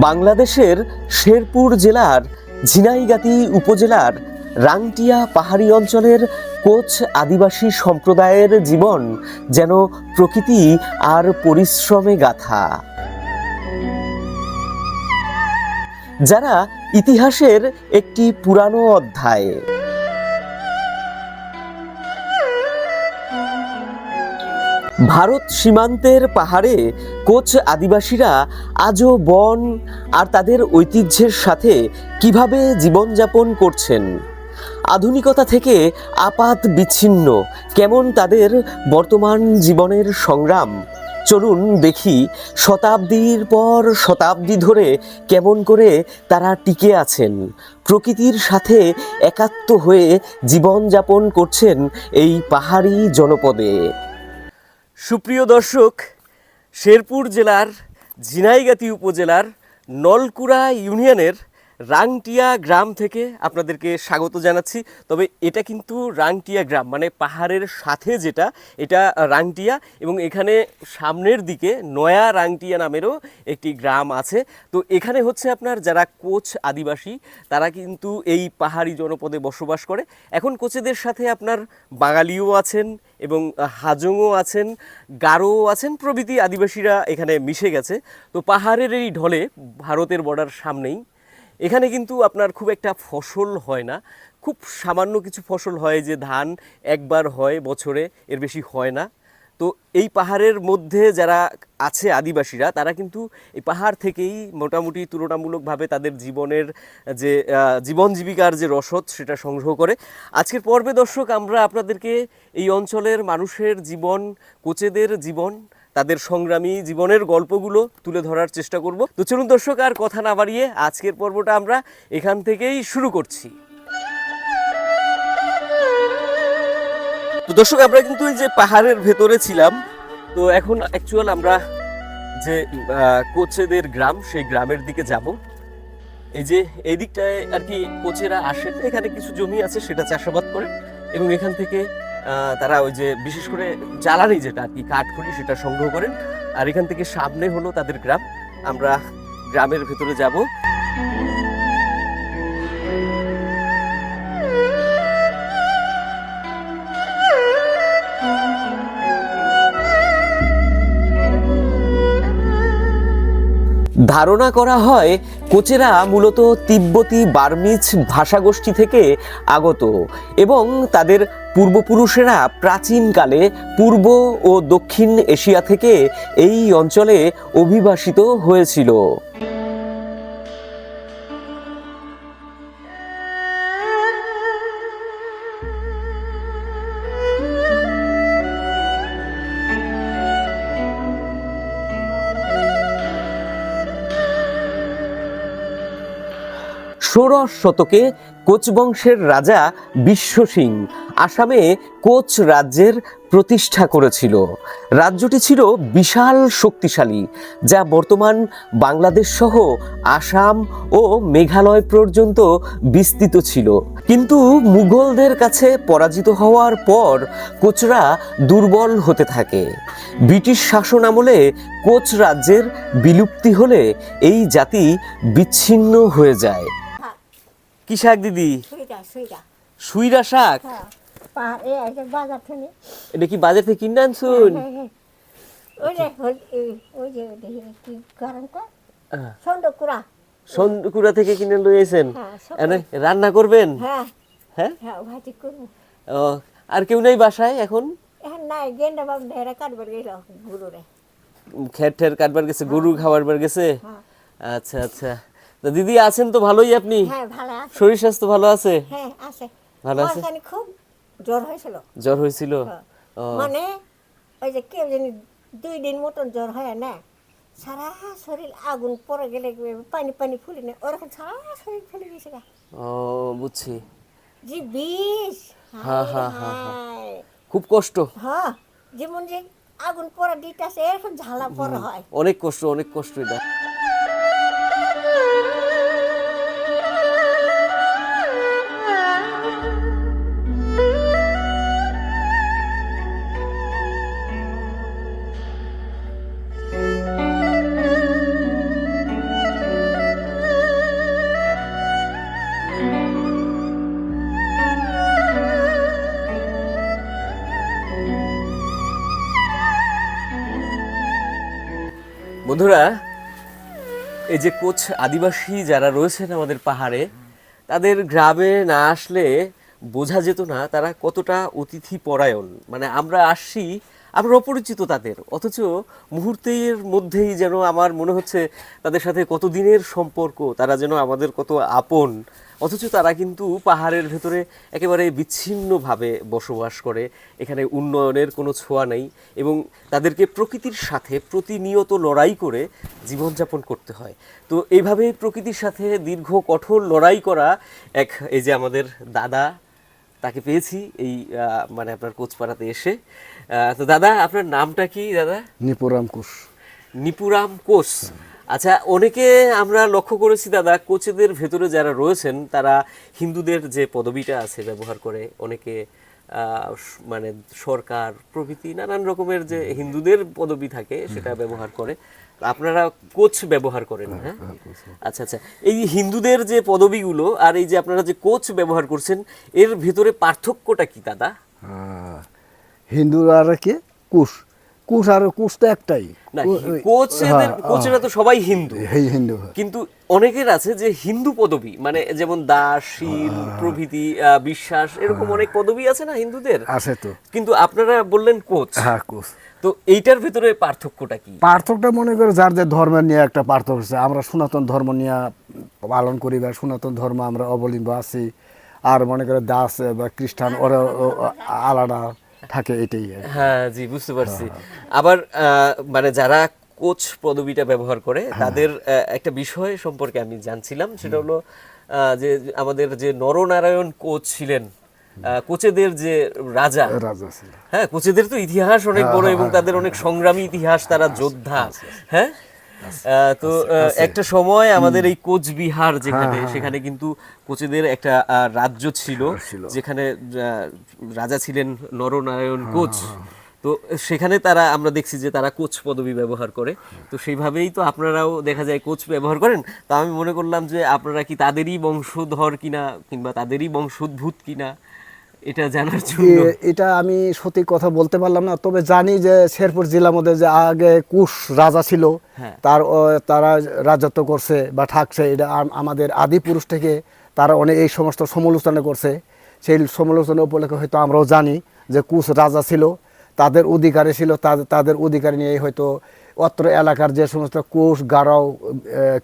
বাংলাদেশের শেরপুর জেলার ঝিনাইগাতি উপজেলার রাংটিয়া পাহাড়ি অঞ্চলের কোচ আদিবাসী সম্প্রদায়ের জীবন যেন প্রকৃতি আর পরিশ্রমে গাথা। যারা ইতিহাসের একটি পুরানো অধ্যায় ভারত সীমান্তের পাহাড়ে কোচ আদিবাসীরা আজও বন আর তাদের ঐতিহ্যের সাথে কীভাবে জীবনযাপন করছেন? আধুনিকতা থেকে আপাত বিচ্ছিন্ন, কেমন তাদের বর্তমান জীবনের সংগ্রাম? চলুন দেখি শতাব্দীর পর শতাব্দী ধরে কেমন করে তারা টিকে আছেন, প্রকৃতির সাথে একাত্ম হয়ে জীবনযাপন করছেন এই পাহাড়ি জনপদে। সুপ্রিয় দর্শক শেরপুর জেলার ঝিনাইগাতি উপজেলার নলকুড়া ইউনিয়নের রাংটিয়া গ্রাম থেকে আপনাদেরকে স্বাগত জানাচ্ছি। তবে এটা কিন্তু রাংটিয়া গ্রাম মানে পাহাড়ের সাথে যেটা, এটা রাংটিয়া এবং এখানে সামনের দিকে নয়া রাংটিয়া নামেরও একটি গ্রাম আছে। তো এখানে হচ্ছে আপনার যারা কোচ আদিবাসী, তারা কিন্তু এই পাহাড়ি জনপদে বসবাস করে। এখন কোচেদের সাথে আপনার বাঙালিও আছেন এবং হাজংও আছেন, গারোও আছেন, প্রভৃতি আদিবাসীরা এখানে মিশে গেছে। তো পাহাড়ের এই ঢলে ভারতের বর্ডার সামনেই এখানে কিন্তু আপনার খুব একটা ফসল হয় না। খুব সামান্য কিছু ফসল হয় যে ধান একবার হয় বছরে, এর বেশি হয় না। তো এই পাহাড়ের মধ্যে যারা আছে আদিবাসীরা, তারা কিন্তু এই পাহাড় থেকেই মোটামুটি তুলনামূলকভাবে তাদের জীবনের যে জীবন জীবিকার যে রসদ, সেটা সংগ্রহ করে। আজকের পর্বে দর্শক, আমরা আপনাদেরকে এই অঞ্চলের মানুষের জীবন, কোচেদের জীবন তাদের সংগ্রামী জীবনের গল্পগুলো তুলে ধরার চেষ্টা করব। তো চলুন দর্শক, আর কথা না বাড়িয়ে আজকের পর্বটা আমরা এখান থেকেই শুরু করছি। তো দর্শক, আমরা কিন্তু এই যে পাহাড়ের ভেতরে ছিলাম, তো এখন অ্যাকচুয়াল আমরা যে কোচেদের গ্রাম, সেই গ্রামের দিকে যাব। এই যে, এই দিকটায় আর কি কোচেরা আসেন, এখানে কিছু জমি আছে, সেটা চাষাবাদ করে এবং এখান থেকে তারা ওই যে বিশেষ করে জ্বালানি যেটা আর কি, কাঠখড়ি সেটা সংগ্রহ করেন। আর এখান থেকে সামনে হলো তাদের গ্রাম। আমরা গ্রামের ভেতরে যাব। ধারণা করা হয় কোচেরা মূলত তিব্বতি বার্মিজ ভাষাগোষ্ঠী থেকে আগত এবং তাদের পূর্বপুরুষেরা প্রাচীনকালে পূর্ব ও দক্ষিণ এশিয়া থেকে এই অঞ্চলে অভিবাসিত হয়েছিল। ষোড়শ শতকে কোচ বংশের রাজা বিশ্ব সিং আসামে কোচ রাজ্যের প্রতিষ্ঠা করেছিল। রাজ্যটি ছিল বিশাল শক্তিশালী, যা বর্তমান বাংলাদেশ সহ আসাম ও মেঘালয় পর্যন্ত বিস্তৃত ছিল। কিন্তু মুঘলদের কাছে পরাজিত হওয়ার পর কোচরা দুর্বল হতে থাকে। ব্রিটিশ শাসন আমলে কোচ রাজ্যের বিলুপ্তি হলে এই জাতি বিচ্ছিন্ন হয়ে যায়। কি শাক দিদি? সুইরা শাক? হ্যাঁ। এটা কি বাজার থেকে কিনে আনছুন। সন্দকুড়া। থেকে কিনে লইয়েছেন হ্যাঁ, রান্না করবেন? হ্যাঁ। হ্যাঁ? ও, আর কেউ নেই বাসায় এখন? খের ঠের কাটবার গেছে গরু খাওয়ার গেছে? আচ্ছা আচ্ছা। দিদি আছেন তো ভালোই আপনি? হ্যাঁ শরীর স্বাস্থ্য ভালো আছে? হ্যাঁ ভালো আছে? খুব জ্বর হয়েছিল। জ্বর হয়েছিল? হ্যাঁ। মানে ওই যে কেউ জানি দুই দিন মতন জ্বর হয় না সারা শরীর আগুন পরে গেলে পানি পানি ফুলে না ওরকম সারা শরীর ফুলে গেছে ও বুঝছি। যে বিষ। হ্যাঁ, হ্যাঁ। খুব কষ্ট। হ্যাঁ যেমন যে আগুন পরা দিতেছে এরকম ঝালা পরা হয়। অনেক কষ্ট অনেক কষ্ট এটা। বন্ধুরা, এই যে কোচ আদিবাসী যারা রয়েছেন আমাদের পাহাড়ে, তাদের গ্রামে না আসলে বোঝা যেত না তারা কতটা অতিথি পরায়ণ। মানে আমরা আসছি, আমরা অপরিচিত তাদের, অথচ মুহূর্তের মধ্যেই যেন আমার মনে হচ্ছে তাদের সাথে কতদিনের সম্পর্ক, তারা যেন আমাদের কত আপন। অথচ তারা কিন্তু পাহাড়ের ভেতরে একেবারে বিচ্ছিন্নভাবে বসবাস করে। এখানে উন্নয়নের কোনো ছোঁয়া নেই এবং তাদেরকে প্রকৃতির সাথে প্রতিনিয়ত লড়াই করে জীবনযাপন করতে হয়। তো এইভাবেই প্রকৃতির সাথে দীর্ঘ কঠোর লড়াই করা এক এই যে আমাদের দাদা তাকে পেয়েছি এই মানে আপনার কোচপাড়াতে এসে। তো দাদা আপনার নামটা কি দাদা? নিপুরাম কোষ। নিপুরাম কোচ আচ্ছা অনেকে আমরা লক্ষ্য করেছি দাদা কোচেদের ভেতরে যারা রয়েছেন তারা হিন্দুদের যে পদবিটা আছে ব্যবহার করে অনেকে মানে সরকার প্রভৃতি নানান রকমের যে হিন্দুদের পদবি থাকে সেটা ব্যবহার করে। আপনারা কোচ ব্যবহার করেন হ্যাঁ আচ্ছা আচ্ছা এই হিন্দুদের যে পদবিগুলো আর এই যে আপনারা যে কোচ ব্যবহার করছেন এর ভেতরে পার্থক্যটা কি দাদা? হিন্দুরা আর কি কুশ কুশ আর কুশ তো একটাই। হ্যাঁ, কোচেরা তো সবাই হিন্দু। হিন্দু কিন্তু অনেকের আছে যে হিন্দু পদবী মানে যেমন দাস শীল প্রভৃতি বিশ্বাস এরকম অনেক পদবী আছে না হিন্দুদের? আছে তো। কিন্তু আপনারা বললেন কোচ। হ্যাঁ কুশ তো এইটার ভিতরে পার্থক্যটা কি? পার্থক্যটা মনে করে যার যে ধর্মের নিয়ে একটা পার্থক্য আছে আমরা সনাতন ধর্ম নিয়ে পালন করি বা সনাতন ধর্ম আমরা অবলম্ব আছি। আর মনে করে দাস বা খ্রিস্টান ওরা আলাদা। থাকে এটাই হ্যাঁ জি বুঝতে পারছি। আবার আহ, মানে যারা কোচ পদবিটা ব্যবহার করে তাদের একটা বিষয় সম্পর্কে আমি জানছিলাম সেটা হলো যে আমাদের যে নরনারায়ণ কোচ ছিলেন আহ, কোচেদের যে রাজা হ্যাঁ কোচেদের তো ইতিহাস অনেক বড় এবং তাদের অনেক সংগ্রামী ইতিহাস তারা যোদ্ধা। হ্যাঁ? তো একটা সময় আমাদের এই কোচবিহার যেখানে সেখানে কিন্তু কোচেদের একটা রাজ্য ছিল যেখানে রাজা ছিলেন নরনারায়ণ কোচ। তো সেখানে তারা আমরা দেখছি যে তারা কোচ পদবি ব্যবহার করে। তো সেইভাবেই তো আপনারাও দেখা যায় কোচ ব্যবহার করেন। তা আমি মনে করলাম যে আপনারা কি তাদেরই বংশধর কিনা কিংবা তাদেরই বংশোদ্ভূত কিনা এটা জানার জন্য। এটা আমি সত্যি কথা বলতে পারলাম না তবে জানি যে শেরপুর জেলার মধ্যে যে আগে কুশ রাজা ছিল হ্যাঁ। তার তারা রাজত্ব করছে বা থাকছে এটা আমাদের আদি পুরুষ থেকে তারা অনেক এই সমস্ত সমালোচনা করছে। সেই সমালোচনা উপলক্ষে হয়তো আমরাও জানি যে কুশ রাজা ছিল তাদের অধিকারে ছিল তাদের তাদের অধিকার নিয়ে হয়তো অত্র এলাকার যে সমস্ত কুশ গারাও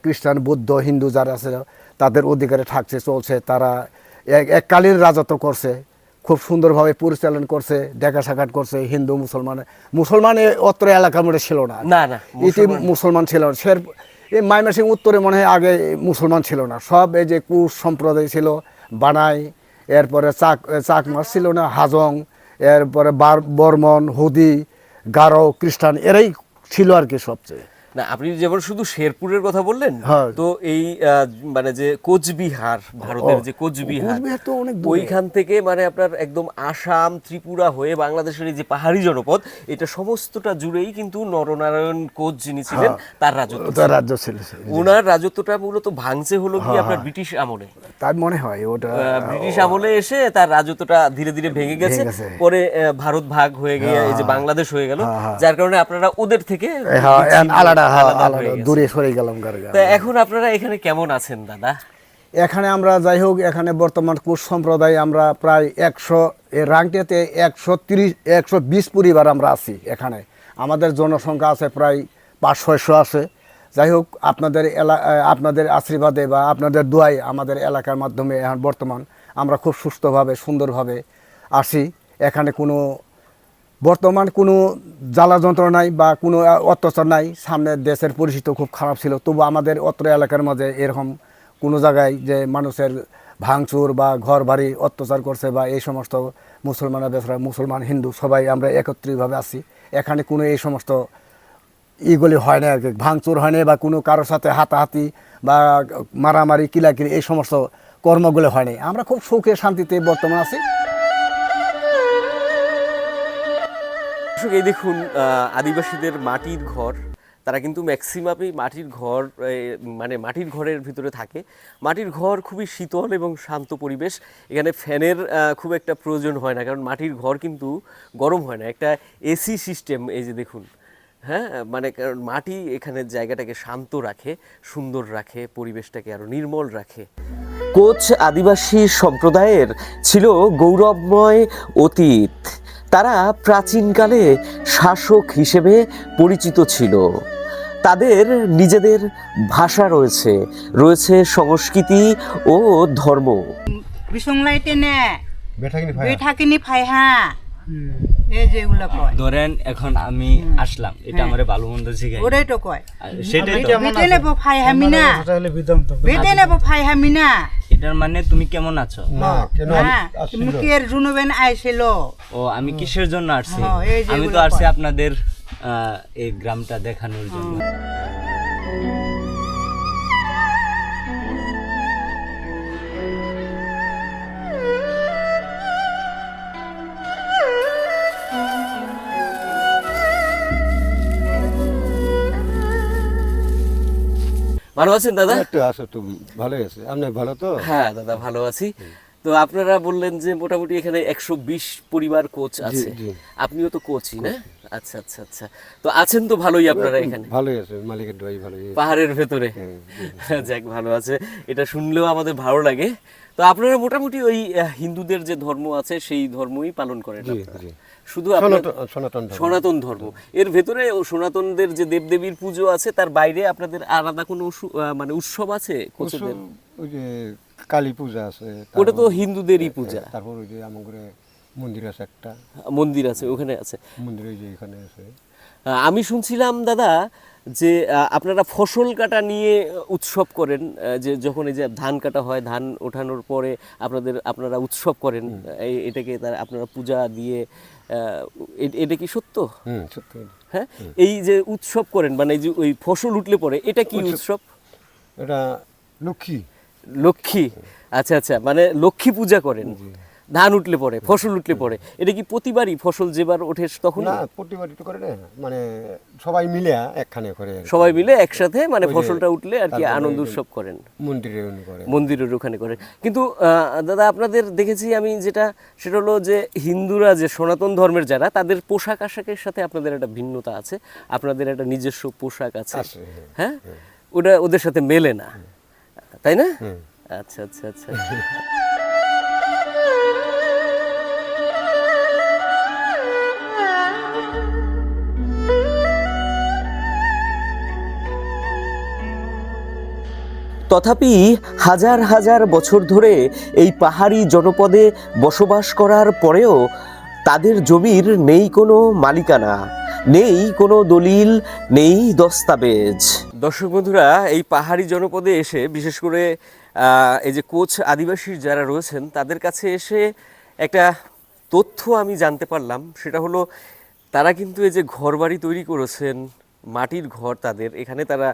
খ্রিস্টান বৌদ্ধ হিন্দু যারা আছে তাদের অধিকারে থাকছে চলছে তারা এক- এককালীন রাজত্ব করছে। খুব সুন্দরভাবে পরিচালন করছে দেখা সাক্ষাৎ করছে হিন্দু মুসলমান। মুসলমান অত্র এলাকার মধ্যে ছিল না। না, না, ইতি মুসলমান ছিল। না সে এই মাইমাসিং উত্তরে মনে হয় আগে মুসলমান ছিল না। সব এই যে কুশ সম্প্রদায় ছিল বানাই এরপরে চাক চাকমাস ছিল না হাজং এরপরে বার বর্মন হুদি গারো খ্রিস্টান এরাই ছিল আর কি সবচেয়ে। না আপনি যেমন শুধু শেরপুরের কথা বললেন হ্যাঁ। তো এই মানে যে কোচবিহার ভারতের যে কোচবিহার তো অনেক ওইখান থেকে মানে আপনার একদম আসাম ত্রিপুরা হয়ে বাংলাদেশের এই যে পাহাড়ি জনপদ এটা সমস্তটা জুড়েই কিন্তু নরনারায়ণ কোচ যিনি ছিলেন তার রাজত্ব তার রাজ্য ছিল ওনার রাজত্বটা মূলত ভাঙছে হলো হ্যাঁ, কি আপনার ব্রিটিশ আমলে। তার মনে হয় ওটা ব্রিটিশ আমলে এসে তার রাজত্বটা ধীরে ধীরে ভেঙে গেছে। পরে ভারত ভাগ হয়ে গিয়ে এই যে বাংলাদেশ হয়ে গেল। হ্যাঁ, হ্যাঁ। যার কারণে আপনারা ওদের থেকে হ্যাঁ, আলাদা দূরে সরে গেলাম এখন আপনারা এখানে কেমন আছেন দাদা? এখানে আমরা যাই হোক এখানে বর্তমান কুশ সম্প্রদায় আমরা প্রায় একশো রাংটেতে একশো তিরিশ একশো বিশ পরিবার আমরা আছি এখানে। আমাদের জনসংখ্যা আছে প্রায় পাঁচ ছয়শো আছে। যাই হোক আপনাদের এলা আপনাদের আশীর্বাদে বা আপনাদের দোয়াই আমাদের এলাকার মাধ্যমে এখন বর্তমান আমরা খুব সুস্থভাবে সুন্দরভাবে আসি এখানে কোনো বর্তমান কোনো জ্বালা যন্ত্রণা নাই বা কোনো অত্যাচার নাই। সামনে দেশের পরিস্থিতি খুব খারাপ ছিল। তবু আমাদের অত্র এলাকার মাঝে এরকম কোনো জায়গায় যে মানুষের ভাঙচুর বা ঘর বাড়ি অত্যাচার করছে বা এই সমস্ত মুসলমানের বেসরা মুসলমান, হিন্দু, সবাই আমরা একত্রিতভাবে আছি। এখানে কোনো এই সমস্ত ইগুলি হয় না আর কি। ভাঙচুর হয় না বা কোনো কারোর সাথে হাতাহাতি বা মারামারি, কিলাকিলি এই সমস্ত কর্মগুলো হয় নাই। আমরা খুব সুখে শান্তিতে বর্তমান আছি। এই দেখুন আদিবাসীদের মাটির ঘর। তারা কিন্তু ম্যাক্সিমামই মাটির ঘর মানে মাটির ঘরের ভিতরে থাকে। মাটির ঘর খুবই শীতল এবং শান্ত পরিবেশ। এখানে ফ্যানের খুব একটা প্রয়োজন হয় না, কারণ মাটির ঘর কিন্তু গরম হয় না। একটা এসি সিস্টেম, এই যে দেখুন হ্যাঁ? মানে কারণ মাটি এখানে জায়গাটাকে শান্ত রাখে, সুন্দর রাখে, পরিবেশটাকে আরও নির্মল রাখে। কোচ আদিবাসী সম্প্রদায়ের ছিল গৌরবময় অতীত। তারা প্রাচীনকালে শাসক হিসেবে পরিচিত ছিল। তাদের নিজেদের ভাষা রয়েছে রয়েছে সংস্কৃতি ও ধর্ম। ধরেন এখন আমি আসলাম এটা আমার ভালো মন্দ শিখাই ওটাই তো কয়। সেটাই তো। বেটে নেব ফাইহা মিনা। বেটে নেব। ফাইহা মিনা। এটার মানে তুমি কেমন আছো? হ্যাঁ তুমি কি এর জুনুবেন আইছিল। ও আমি কিসের জন্য আসছি? হ্যাঁ, এই যে আমি তো আসছি আপনাদের আহ, এই গ্রামটা দেখানোর জন্য। ভালো আছেন দাদা? একটু আসো তুমি ভালোই আছে। আপনি ভালো তো? হ্যাঁ দাদা ভালো আছি। তো আপনারা বললেন যে মোটামুটি এখানে একশো বিশ পরিবার কোচ আছে। আপনিও তো কোচই না? আচ্ছা আচ্ছা আচ্ছা। তো আছেন তো ভালোই আপনারা এখানে? ভালোই আছে মালিকের ভালোই। পাহাড়ের ভেতরে। যাক ভালো আছে। এটা শুনলেও আমাদের ভালো লাগে। তো আপনারা মোটামুটি ওই হিন্দুদের যে ধর্ম আছে সেই ধর্মই পালন করেন। শুধু সনাতন ধর্ম। এর ভেতরে সনাতনদের যে দেবদেবীর পুজো আছে তার বাইরে আপনাদের আলাদা কোনো মানে উৎসব আছে কোচদের? ওই যে কালী পূজা আছে ওটা তো হিন্দুদেরই পূজা। তারপর ওই যে আমার মন্দির আছে একটা। মন্দির আছে ওখানে আছে। মন্দির ওই যে এখানে আছে। আমি শুনছিলাম দাদা যে আপনারা ফসল কাটা নিয়ে উৎসব করেন যে যখন এই যে ধান কাটা হয় ধান ওঠানোর পরে আপনাদের আপনারা উৎসব করেন এই- এটাকে তারা আপনারা পূজা দিয়ে এটা কি সত্য? হুম হ্যাঁ? এই যে উৎসব করেন মানে এই যে ওই ফসল উঠলে পরে এটা কি উৎসব এটা লক্ষ্মী। লক্ষ্মী। আচ্ছা আচ্ছা মানে লক্ষ্মী পূজা করেন। ধান উঠলে পরে ফসল উঠলে পরে এটা কি প্রতিবারই ফসল যেবার ওঠে তখন না প্রতিবার একটু করে না মানে সবাই মিলে একখানে করে সবাই মিলে একসাথে মানে ফসলটা উঠলে আর কি আনন্দ উৎসব করেন। মন্দিরে উনি করে। মন্দিরের ওখানে করেন কিন্তু দাদা আপনাদের দেখেছি আমি যেটা সেটা হলো যে হিন্দুরা যে সনাতন ধর্মের যারা তাদের পোশাক আশাকের সাথে আপনাদের একটা ভিন্নতা আছে। আপনাদের একটা নিজস্ব পোশাক আছে। আছে, হ্যাঁ। হ্যাঁ। ওটা ওদের সাথে মেলে না। তাই না? আচ্ছা আচ্ছা আচ্ছা। তথাপি হাজার হাজার বছর ধরে এই পাহাড়ি জনপদে বসবাস করার পরেও তাদের জমির নেই কোনো মালিকানা, নেই কোনো দলিল, নেই দস্তাবেজ। দর্শক বন্ধুরা, এই পাহাড়ি জনপদে এসে, বিশেষ করে এই যে কোচ আদিবাসী যারা রয়েছেন, তাদের কাছে এসে একটা তথ্য আমি জানতে পারলাম। সেটা হলো, তারা কিন্তু এই যে ঘরবাড়ি তৈরি করেছেন, মাটির ঘর তাদের। এখানে তারা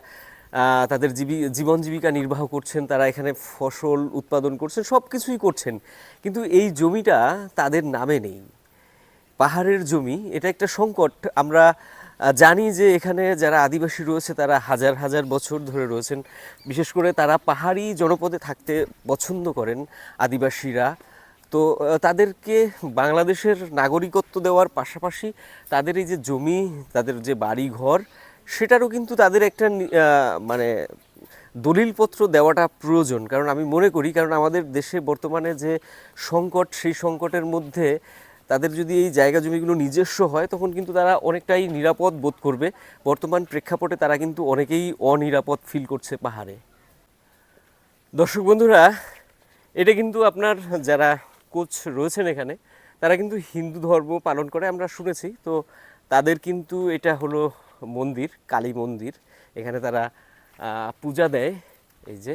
তাদের জীবী, জীবন জীবিকা নির্বাহ করছেন, তারা এখানে ফসল উৎপাদন করছেন সব কিছুই করছেন। কিন্তু এই জমিটা তাদের নামে নেই। পাহাড়ের জমি, এটা একটা সংকট। আমরা জানি যে এখানে যারা আদিবাসী রয়েছে, তারা হাজার হাজার বছর ধরে রয়েছেন। বিশেষ করে তারা পাহাড়ি জনপদে থাকতে পছন্দ করেন আদিবাসীরা। তো তাদেরকে বাংলাদেশের নাগরিকত্ব দেওয়ার পাশাপাশি তাদের এই যে জমি, তাদের যে বাড়ি ঘর সেটারও কিন্তু তাদের একটা মানে দলিলপত্র দেওয়াটা প্রয়োজন। কারণ আমি মনে করি, কারণ আমাদের দেশে বর্তমানে যে সংকট, সেই সংকটের মধ্যে তাদের যদি এই জায়গা জমিগুলো নিজস্ব হয়, তখন কিন্তু তারা অনেকটাই নিরাপদ বোধ করবে। বর্তমান প্রেক্ষাপটে তারা কিন্তু অনেকেই অনিরাপদ ফিল করছে পাহাড়ে। দর্শক বন্ধুরা, এটা কিন্তু আপনার যারা কোচ রয়েছেন এখানে, তারা কিন্তু হিন্দু ধর্ম পালন করে, আমরা শুনেছি। তো তাদের কিন্তু এটা হলো মন্দির, কালী মন্দির। এখানে তারা পূজা দেয়। এই যে,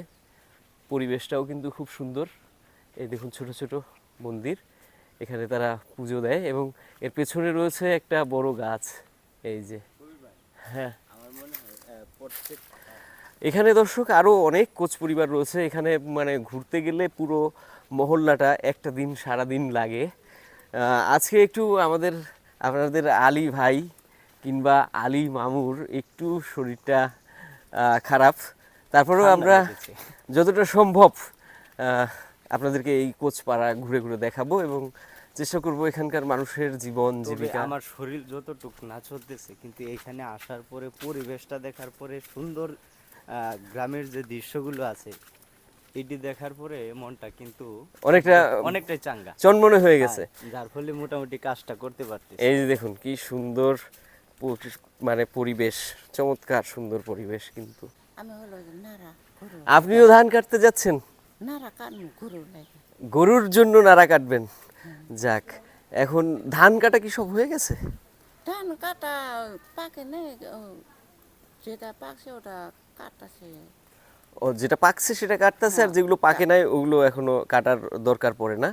পরিবেশটাও কিন্তু খুব সুন্দর। এই দেখুন ছোট ছোট মন্দির। এখানে তারা পুজো দেয় এবং এর পেছনে রয়েছে একটা বড় গাছ। এই যে হ্যাঁ। এখানে দর্শক আরও অনেক কোচ পরিবার রয়েছে। এখানে মানে ঘুরতে গেলে পুরো মহল্লাটা একটা দিন সারা দিন লাগে আজকে একটু আমাদের, আপনাদের আলী ভাই কিংবা আলী মামুর একটু শরীরটা খারাপ। তারপরেও আমরা যতটা সম্ভব আপনাদেরকে এই কোচপাড়া ঘুরে ঘুরে দেখাবো এবং চেষ্টা করব এখানকার মানুষের জীবন জীবিকা। আমার শরীর যতটুকু না চলতেছে কিন্তু এখানে আসার পরে পরিবেশটা দেখার পরে সুন্দর গ্রামের যে দৃশ্যগুলো আছে এটি দেখার পরে মনটা কিন্তু অনেকটা অনেকটাই চাঙ্গা। চনমনে হয়ে গেছে। যার ফলে মোটামুটি কাজটা করতে পারতেছি। এই যে দেখুন কি সুন্দর মানে পরিবেশ চমৎকার সুন্দর পরিবেশ কিন্তু। আপনিও ধান কাটতে যাচ্ছেন? গরুর জন্য নাড়া কাটবেন? যাক এখন ধান কাটা কি সব হয়ে গেছে? ধান কাটা পাকে নেই যেটা পাকছে ওটা কাটতেছে। ও যেটা পাকছে সেটা কাটতেছে আর যেগুলো পাকে নাই ওগুলো এখনও কাটার দরকার পড়ে না।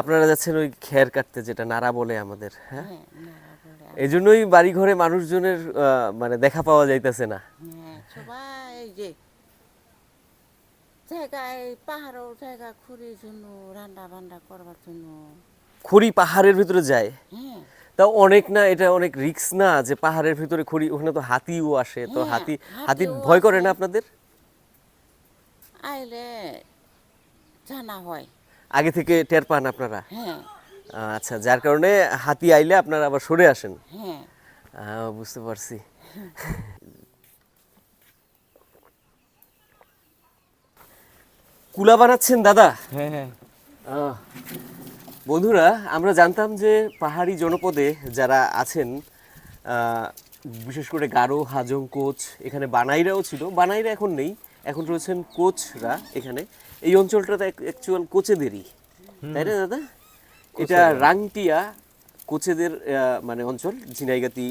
আপনারা যাচ্ছেন ওই খের কাটতে যেটা নাড়া বলে আমাদের হ্যাঁ? হ্যাঁ এই জন্যই বাড়ি ঘরে মানুষজনের মানে দেখা পাওয়া যাইতেছে না। সবাই যে জায়গায় পাহাড়ও জায়গা খুঁড়ির জন্য রান্না বান্না করবার জন্য। খড়ি পাহাড়ের ভিতরে যায়? হ্যাঁ। তাও অনেক না এটা অনেক রিক্স না যে পাহাড়ের ভিতরে খড়ি ওখানে তো হাতিও আসে তো হ্যাঁ, হাতি হাতি ভয় করে না আপনাদের? আইলে জানা হয়। আগে থেকে টের পান আপনারা? হ্যাঁ। আচ্ছা যার কারণে হাতি আইলে আপনারা আবার সরে আসেন। হ্যাঁ। বুঝতে পারছি। কুলা বানাচ্ছেন দাদা? হ্যাঁ হ্যাঁ। আহ, বন্ধুরা আমরা জানতাম যে পাহাড়ি জনপদে যারা আছেন আহ, বিশেষ করে গারো হাজং কোচ এখানে বানাইরাও ছিল। বানাইরা এখন নেই। এখন রয়েছেন কোচরা এখানে। এই অঞ্চলটা তো অ্যাকচুয়াল কোচেদেরই। তাই না দাদা? এটা রাংটিয়া কোচেদের মানে অঞ্চল ঝিনাইগাতি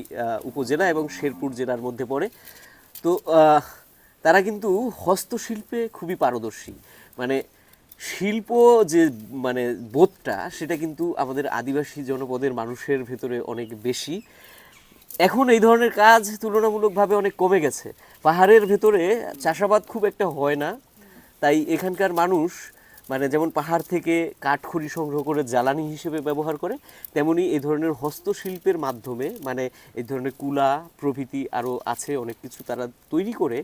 উপজেলা এবং শেরপুর জেলার মধ্যে পড়ে। তো তারা কিন্তু হস্তশিল্পে খুবই পারদর্শী। মানে শিল্প যে মানে বোধটা সেটা কিন্তু আমাদের আদিবাসী জনপদের মানুষের ভেতরে অনেক বেশি। এখন এই ধরনের কাজ তুলনামূলকভাবে অনেক কমে গেছে। পাহাড়ের ভেতরে চাষাবাদ খুব একটা হয় না। তাই এখানকার মানুষ মানে যেমন পাহাড় থেকে কাঠখড়ি সংগ্রহ করে জ্বালানি হিসেবে ব্যবহার করে তেমনি এই ধরনের হস্তশিল্পের মাধ্যমে মানে এই ধরনের কুলা প্রভৃতি আরও আছে অনেক কিছু তারা তৈরি করে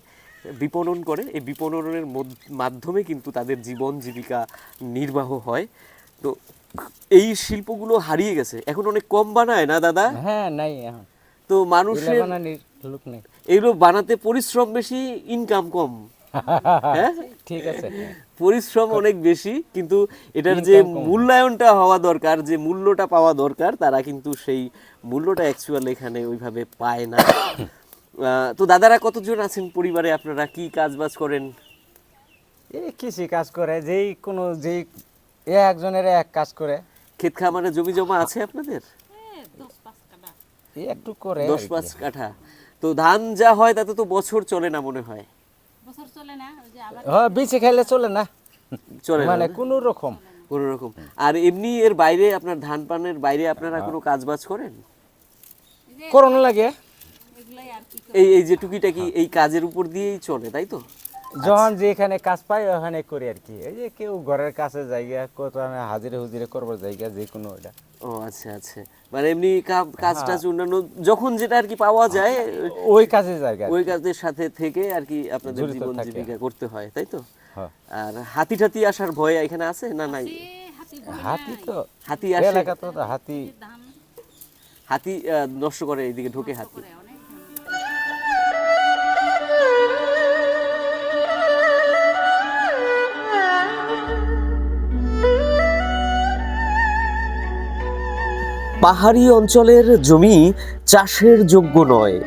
বিপণন করে। এই বিপণনের মাধ্যমে কিন্তু তাদের জীবন জীবিকা নির্বাহ হয়। তো এই শিল্পগুলো হারিয়ে গেছে। এখন অনেক কম বানায় না দাদা? হ্যাঁ নাই এখন। তো মানুষের এগুলো বানাতে পরিশ্রম বেশি ইনকাম কম। হ্যাঁ? ঠিক আছে। পরিশ্রম অনেক বেশি কিন্তু এটার যে মূল্যায়নটা হওয়া দরকার যে মূল্যটা পাওয়া দরকার তারা কিন্তু সেই মূল্যটা অ্যাকচুয়াল এখানে ওইভাবে পায় না। তো দাদারা কতজন আছেন পরিবারে? আপনারা কি কাজ বাজ করেন কৃষি কাজ করে যেই কোনো যেই এ একজনের এক কাজ করে। ক্ষেত খামারে জমি জমা আছে আপনাদের? একটু করে দশ পাঁচ কাঠা। তো ধান যা হয় তাতে তো বছর চলে না মনে হয়? হ্যাঁ বেঁচে খাইলে চলে না। চলে মানে? কোনো রকম। কোনো রকম। আর এমনি এর বাইরে আপনার ধান পানের বাইরে আপনারা কোনো কাজ বাজ করেন করোনা লাগে। এই এই যে টুকিটাকি এই কাজের উপর দিয়েই চলে তাই তো? যখন যেখানে কাজ পাই ওখানে করি আর কি। এই যে কেউ ঘরের কাছে জায়গা কোথাও হাজিরে হুজিরে করবার জায়গা যে কোনো ওটা ও আচ্ছা আচ্ছা। মানে এমনি কাজ টাজ অন্যান্য যখন যেটা আর কি পাওয়া যায় ওই কাজে জায়গা ওই কাজের সাথে থেকে আর কি আপনাদের জীবন জীবিকা করতে হয় তাই তো? হ্যাঁ। আর হাতি টাতি আসার ভয় এখানে আছে না নাই? হাতি তো হাতি আসে। হাতি। হাতি নষ্ট করে এইদিকে ঢোকে হাতি। পাহাড়ি অঞ্চলের জমি চাষের যোগ্য নয়।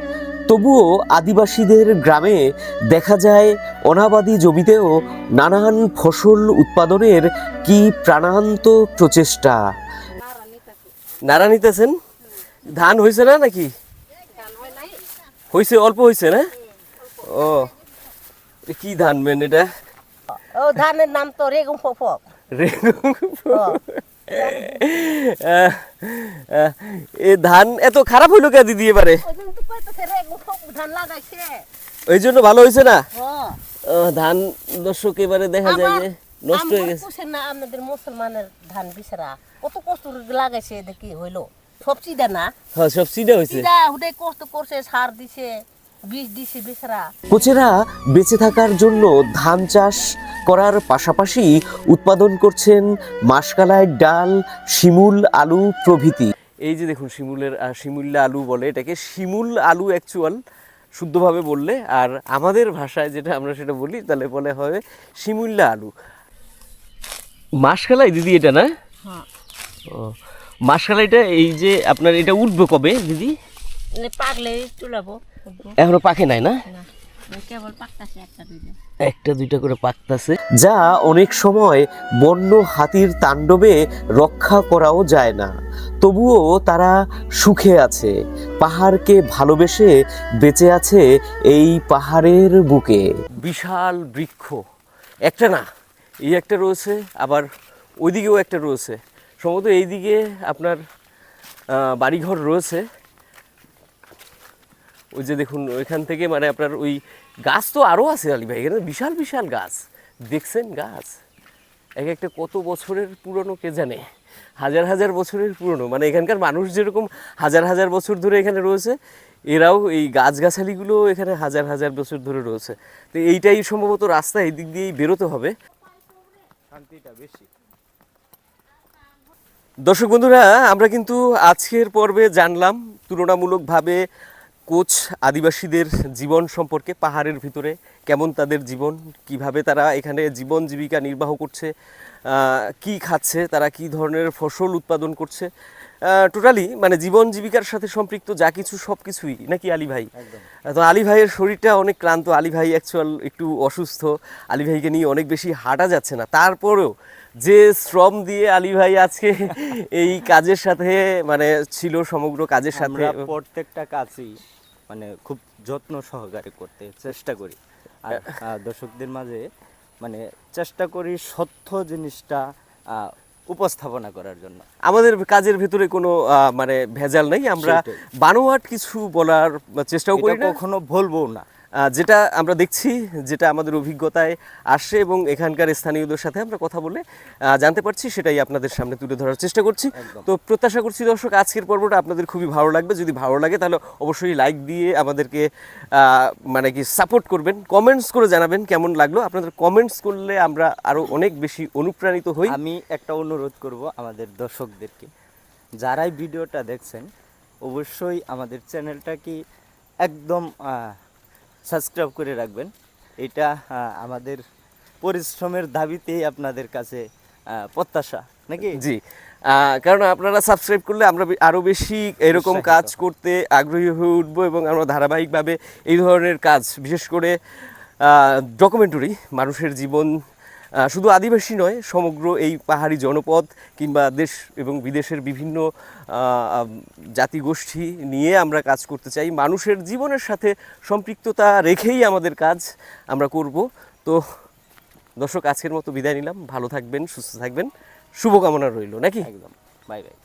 তবুও আদিবাসীদের গ্রামে দেখা যায় অনাবাদি জমিতেও নানান ফসল উৎপাদনের কি প্রাণান্ত প্রচেষ্টা। নাড়া নিতেছেন? ধান হয়েছে না নাকি? হয়েছে অল্প হয়েছে না? ও কি ধান মেন এটা? ও ধানের নাম তো রেগুম আহ, আহ, এ ধান এত খারাপ হইল কে দিদি এবারে? ওই জন্য ভালো হয়েছে না? ধান দর্শক এবারে দেখা যায় যে নষ্ট হয়ে গেছে। না আপনাদের মুসলমানের ধান বিচরা কত কষ্ট লাগাইছে দেখি হইল? সব চিদা না? হ্যাঁ সব সিধা হয়েছে কষ্ট করছে সার দিছে। বিষ দিছি বেচারা। কোচেরা বেঁচে থাকার জন্য ধান চাষ করার পাশাপাশি উৎপাদন করছেন মাসকালাই ডাল শিমুল আলু প্রভৃতি। এই যে দেখুন শিমুলের শিমুল্লা আলু বলে এটাকে শিমুল আলু অ্যাকচুয়াল শুদ্ধভাবে বললে আর আমাদের ভাষায় যেটা আমরা সেটা বলি তাহলে বলে হবে শিমুল্লা আলু। মাসকালাই দিদি এটা না? ও মাসকালাইটা এই যে আপনার এটা উঠবে কবে দিদি? পাকলে তুলাবো এখনও পাকে নাই না? কেবল একটা দুইটা। একটা দুইটা করে পাকতাছে যা অনেক সময় বন্য হাতির তাণ্ডবে রক্ষা করাও যায় না। তবুও তারা সুখে আছে পাহাড়কে ভালোবেসে বেঁচে আছে এই পাহাড়ের বুকে। বিশাল বৃক্ষ একটা না এই একটা রয়েছে আবার ওইদিকেও একটা রয়েছে। সম্ভবত এইদিকে আপনার বাড়িঘর রয়েছে। ওই যে দেখুন ওইখান থেকে মানে আপনার ওই গাছ তো আরও আছে আলী ভাই এখানে বিশাল বিশাল গাছ। দেখছেন গাছ? এক একটা কত বছরের পুরনো কে জানে? হাজার হাজার বছরের পুরনো। মানে এখানকার মানুষ যেরকম হাজার হাজার বছর ধরে এখানে রয়েছে এরাও এই গাছগাছালিগুলো এখানে হাজার হাজার বছর ধরে রয়েছে। তো এইটাই সম্ভবত রাস্তা এই দিক দিয়েই বেরোতে হবে। শান্তিটা বেশি। দর্শক বন্ধুরা আমরা কিন্তু আজকের পর্বে জানলাম তুলনামূলকভাবে কোচ আদিবাসীদের জীবন সম্পর্কে পাহাড়ের ভিতরে কেমন তাদের জীবন কীভাবে তারা এখানে জীবন জীবিকা নির্বাহ করছে কি খাচ্ছে তারা কি ধরনের ফসল উৎপাদন করছে টোটালি মানে জীবন জীবিকার সাথে সম্পৃক্ত যা কিছু সব কিছুই নাকি আলী ভাই? তো আলী ভাইয়ের শরীরটা অনেক ক্লান্ত আলী ভাই অ্যাকচুয়াল একটু অসুস্থ আলী ভাইকে নিয়ে অনেক বেশি হাঁটা যাচ্ছে না তারপরেও যে শ্রম দিয়ে আলী ভাই আজকে এই কাজের সাথে মানে ছিল সমগ্র কাজের সাথে। প্রত্যেকটা কাজই মানে খুব যত্ন সহকারে করতে চেষ্টা করি। আর দর্শকদের মাঝে মানে চেষ্টা করি সত্য জিনিসটা আহ, উপস্থাপনা করার জন্য। আমাদের কাজের ভিতরে কোনো আহ, মানে ভেজাল নেই। আমরা। বানোয়াট কিছু বলার চেষ্টাও করি কখনো বলব না। যেটা আমরা দেখছি যেটা আমাদের অভিজ্ঞতায় আসে এবং এখানকার স্থানীয়দের সাথে আমরা কথা বলে জানতে পারছি সেটাই আপনাদের সামনে তুলে ধরার চেষ্টা করছি। তো প্রত্যাশা করছি দর্শক আজকের পর্বটা আপনাদের খুবই ভালো লাগবে। যদি ভালো লাগে তাহলে অবশ্যই লাইক দিয়ে আমাদেরকে মানে কি সাপোর্ট করবেন। কমেন্টস করে জানাবেন কেমন লাগল। আপনাদের কমেন্টস করলে আমরা আরও অনেক বেশি অনুপ্রাণিত হই। আমি একটা অনুরোধ করব আমাদের দর্শকদেরকে। যারাই ভিডিওটা দেখছেন অবশ্যই আমাদের চ্যানেলটা কি একদম সাবস্ক্রাইব করে রাখবেন। এটা আমাদের পরিশ্রমের দাবিতেই আপনাদের কাছে প্রত্যাশা নাকি? জি। কারণ আপনারা সাবস্ক্রাইব করলে আমরা আরও আরও বেশি এরকম কাজ করতে আগ্রহী হয়ে উঠবো এবং আমরা ধারাবাহিকভাবে এই ধরনের কাজ বিশেষ করে ডকুমেন্টারি মানুষের জীবন শুধু আদিবাসী নয়, সমগ্র এই পাহাড়ি জনপদ কিংবা দেশ এবং বিদেশের বিভিন্ন জাতিগোষ্ঠী নিয়ে আমরা কাজ করতে চাই। মানুষের জীবনের সাথে সম্পৃক্ততা রেখেই আমাদের কাজ আমরা করব। তো দর্শক, আজকের মতো বিদায় নিলাম। ভালো থাকবেন, সুস্থ থাকবেন। শুভকামনা রইল, নাকি? একদম। Bye bye.